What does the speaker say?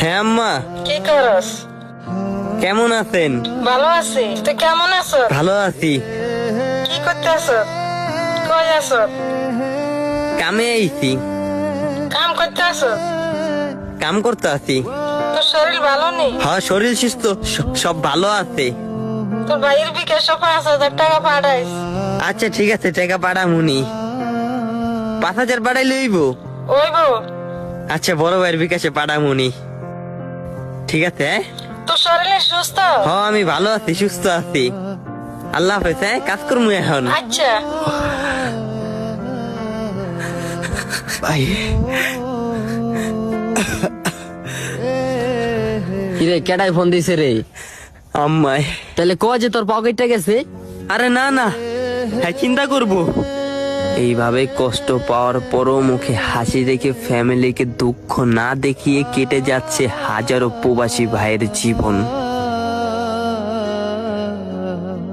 হ্যাঁ আম্মা। কি করস? কেমন আছেন? ভালো আছি। তুই কেমন আছো ভালো আছি। কি করতে আছো কই আছো কামে আইছি। কাম করতে আছো কাম করতে আছি। তোর শরীর ভালো নেই হ্যাঁ শরীর সুস্থ। স- সব ভালো আছে। তোর ভাইয়ের বিকাশে পাঁচ হাজার টাকা পাঠাইস। আচ্ছা ঠিক আছে টাকা পাঠামুনি পাঁচ হাজার পাঠাই লইব ওই বউ আচ্ছা বড় ভাইয়ের বিকাশে পাঠামুনি ঠিক আছে হ্যাঁ? তোর শরীরে সুস্থ? হ্যাঁ আমি ভালো আছি সুস্থ আছি। আল্লাহ হাফেজ হ্যাঁ? কাজ করব এখন। আচ্ছা। ভাই। কিরে কেডাই ফোন দিছে রে? আম্মাই। তাহলে ক যে তোর পকেটটা গেছে? আরে না না। হ্যাঁ চিন্তা করব। এইভাবে কষ্ট পাওয়ার পরও মুখে হাসি রেখে ফ্যামিলিকে দুঃখ না দেখিয়ে কেটে যাচ্ছে হাজারো প্রবাসী ভাইয়ের জীবন।